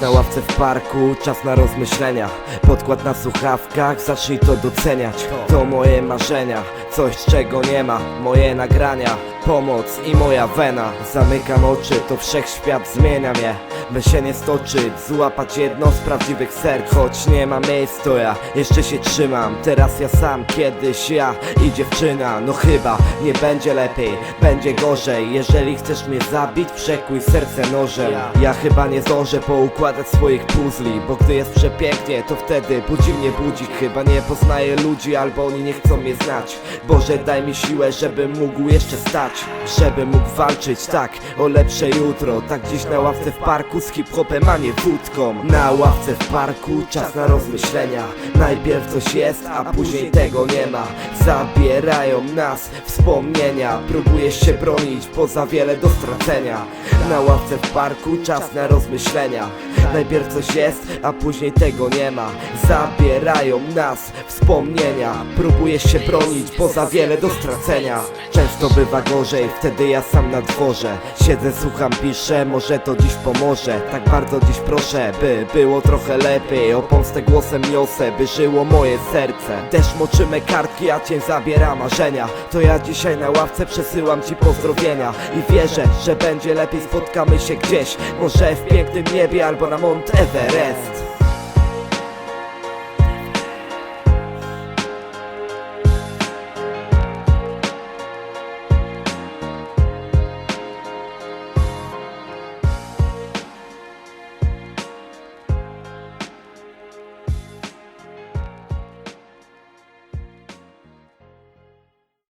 na ławce w parku, czas na rozmyślenia. Podkład na słuchawkach, zacznij to doceniać. To moje marzenia coś czego nie ma. Moje nagrania, pomoc i moja wena. Zamykam oczy, to wszechświat zmienia mnie. By się nie stoczyć, złapać jedno z prawdziwych serc. Choć nie ma miejsc, to ja jeszcze się trzymam. Teraz ja sam, kiedyś ja i dziewczyna. No chyba nie będzie lepiej, będzie gorzej. Jeżeli chcesz mnie zabić, przekuj serce nożem. Ja chyba nie zdążę poukładać swoich puzli Bo gdy jest przepięknie, to wtedy budzi mnie budzik. Chyba nie poznaję ludzi, albo oni nie chcą mnie znać Boże daj mi siłę, żebym mógł jeszcze stać Żebym mógł walczyć, tak, o lepsze jutro. Tak dziś na ławce w parku z hip-hopem, a nie wódką. Na ławce w parku czas na rozmyślenia. Najpierw coś jest, a później tego nie ma. Zabierają nas wspomnienia. Próbujesz się bronić, poza wiele do stracenia. Na ławce w parku czas na rozmyślenia Najpierw coś jest, a później tego nie ma. Zabierają nas wspomnienia. Próbujesz się bronić, poza wiele do stracenia. Często bywa gorzej, wtedy ja sam na dworze. Siedzę, słucham, piszę, może to dziś pomoże. Tak bardzo dziś proszę, by było trochę lepiej. O pomstę głosem niosę, by żyło moje serce. Też moczymy kartki, a cień zabiera marzenia. To ja dzisiaj na ławce przesyłam ci pozdrowienia. I wierzę, że będzie lepiej, spotkamy się gdzieś Może w pięknym niebie albo Monte Everest.